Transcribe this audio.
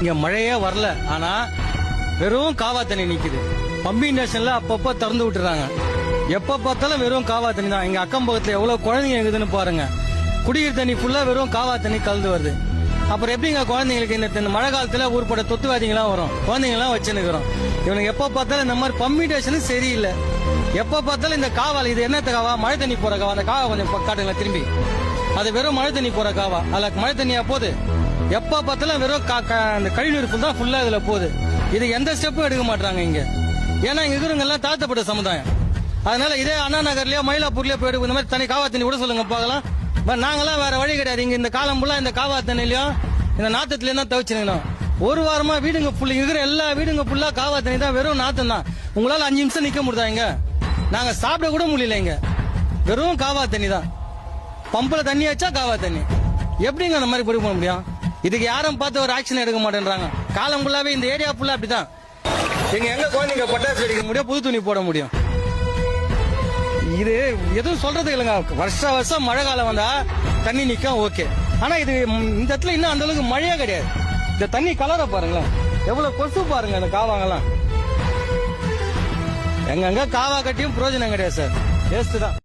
இங்க மழையே வரல. ஆனா வெறும் காவா தண்ணி நிக்குது. பம்பிங் ஸ்டேஷன்ல அப்பப்ப திறந்து விட்டுறாங்க. எப்ப பார்த்தாலும் வெறும் காவா தண்ணி தான். எங்க அக்கம் பக்கத்துல எவ்வளவு குழந்தைங்க இருக்குதுன்னு பாருங்க. குடிநீர் தண்ணி ஃபுல்லா வெறும் காவா தண்ணி கலந்து வருது. அப்புறம் எப்படிங்க குழந்தைங்களுக்கு இந்த மழை காலத்துல ஊர்பட தொத்துவாதிங்களாம் வரும். குழந்தைங்களாம் வச்சுன்னுக்குறோம். இவனுக்கு எப்ப பார்த்தாலும் இந்த மாதிரி பம்பிங் ஸ்டேஷனும் சரியில்லை. எப்ப பார்த்தாலும் இந்த காவால் இது என்ன காவா? மழை தண்ணி போற காவா. அந்த காவா கொஞ்சம் காட்டுங்களேன் திரும்பி. அது வெறும் மழை தண்ணி போற காவா. அதுல மழை தண்ணியா போகுது? எப்ப பார்த்தாலும் வெறும் கா- அந்த கழிவு full தான் ஃபுல்லா இதுல போகுது. இது எந்த ஸ்டெப்பும் எடுக்க மாட்டாங்க இங்க. ஏன்னா இங்கே இருக்கிறவங்க எல்லாம் தாழ்த்தப்பட்ட சமுதாயம். அதனால இதே அண்ணா நகர்லயோ மயிலாப்பூர்லயோ போயிட்டு இந்த மாதிரி தனி காவா தண்ணி விட சொல்லுங்க பார்க்கலாம். நாங்களாம் வேற வழி கிடையாது. இங்க இந்த காலம் ஃபுல்லா இந்த காவா தண்ணிலையும் இந்த நாத்தத்துலயும் தான் தவிச்சுக்கணும் ஒரு வாரமா வீடுங்க ஃபுல்லு இருக்கிற எல்லா வீடுங்க ஃபுல்லா காவா தண்ணி தான் வெறும் நாத்தம் தான். உங்களால அஞ்சு நிமிஷம் நிக்க முடியுதா இங்க? நாங்க சாப்பிட கூட முடியல இங்க. வெறும் காவா தண்ணி தான். பம்புல தண்ணி வச்சா காவா தண்ணி எப்படிங்க அந்த மாதிரி பண்ண முடியும்? இதுக்கு யாரும் பார்த்து ஒரு ஆக்ஷன் எடுக்க மாட்டேன்றாங்க. காலம் ஃபுல்லாவே இந்த ஏரியா ஃபுல்லா அப்படிதான் எங்க எங்க குழந்தைங்க பட்டாசு வெடிக்க முடியும் புது துணி போட முடியும்? இது எதுவும் சொல்றது இல்லைங்க. வருஷ வருஷம் மழை காலம் வந்தா தண்ணி நிற்கும் ஓகே ஆனா இது இந்த இடத்துல இன்னும் அந்த அளவுக்கு மழையே கிடையாது. இந்த தண்ணி கலரை பாருங்களேன். எவ்வளவு கொசு பாருங்க இந்த காவாங்கெல்லாம். எங்கங்க காவா கட்டியும் பிரயோஜனம் கிடையாது சார் வேஸ்ட் தான்.